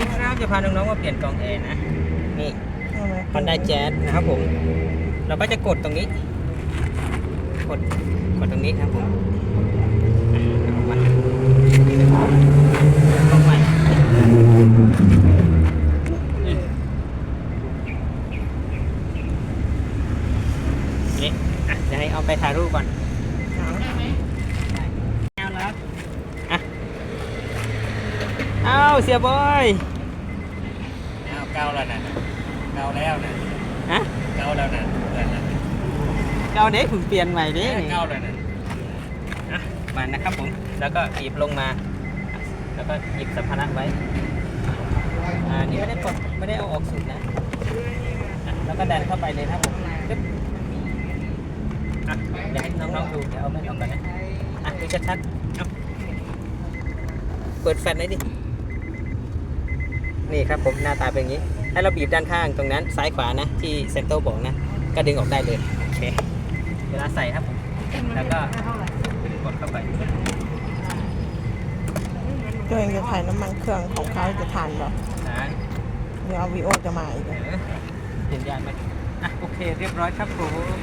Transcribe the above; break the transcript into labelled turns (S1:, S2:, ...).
S1: จะพาน้องๆมาเปลี่ยนกล่องแอร์นะ นี่
S2: เอาไหม
S1: ฮอนด้าแจ๊นะครับผม เราก็จะกดตรงนี้ กด กดตรงนี้ครับผมอะเอามาลงใหม่อืมนี่อะจะให้เอาไปถ่ายรูปก่อน
S2: เอา
S1: เอาแล้วอะเอาเสียบอย
S3: เอาเก้าแล้วนะเก้าแล้วนะ
S1: ฮะ
S3: เก้าแล้วนะเพื่อนนะ
S1: เอาเด็กผมเปลี่ยนใหม่ดิ
S3: เก้าแล้วนะ
S1: อะมานะครับผมแล้วก็หยิบลงมา แล้วก็หยิบสัมภาระไว้อ่านี่ไม่ได้กดไม่ได้เอาออกสุดนะอะแล้วก็ดันเข้าไปเลยครับผมปึ๊บอะเดี๋ยวให้น้องๆดูเดี๋ยวเอาแม่นออกก่อนนะอะดูชัดๆเอาเปิดแฟลชหน่อยดิ นี่ครับผมหน้าตาเป็นอย่างนี้ ให้เราบีบด้านข้างตรงนั้นซ้ายขวานะที่เซนโตบอกนะ ก็ดึงออกได้เลยโอเคเวลาใส่ครับผมแล้วก็กดเข้าไป
S2: ตัวเองจะถ่ายน้ำมันเครื่องของเขาจะทานเหรอ
S1: นะ
S2: เดี๋ยวเอาวีโอจะมาอีก
S1: เออเห็นยานไหมอะโอเคเรียบร้อยครับผม